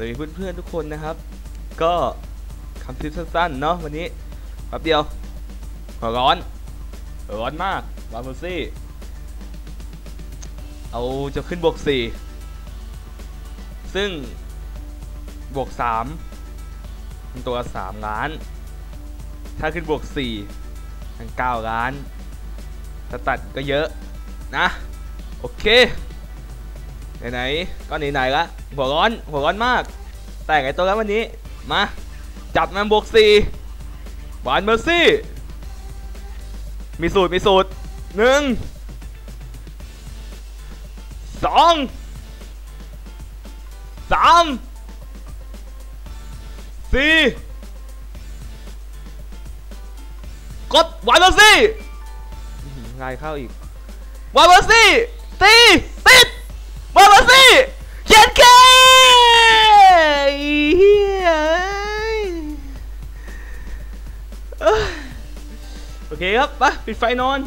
วัสดีเพื่อนๆทุกคนนะครับ ก็คำคลิปสั้นๆเนาะวันนี้แป๊บเดียวหัวร้อนร้อนมากวามูซี่ เอาจะขึ้นบวกสี่ซึ่งบวกสามมันตัวสามล้าน ถ้าขึ้นบวกสี่มันเก้าล้านถ้าตัดก็เยอะนะ โอเค ไหนๆก็ไหนๆละหัวร้อน หัวร้อนมาก แต่ไงตัวแล้ววันนี้ มา จับมันบวกสี่บานเมอร์ซี่ มีสูตร มีสูตรหนึ่งสองสามสี่กดวานเมอร์ซี่อื้อหือง่ายเข้าอีกวานเมอร์ซี่ตี โอเคครับไปปิดไฟนอน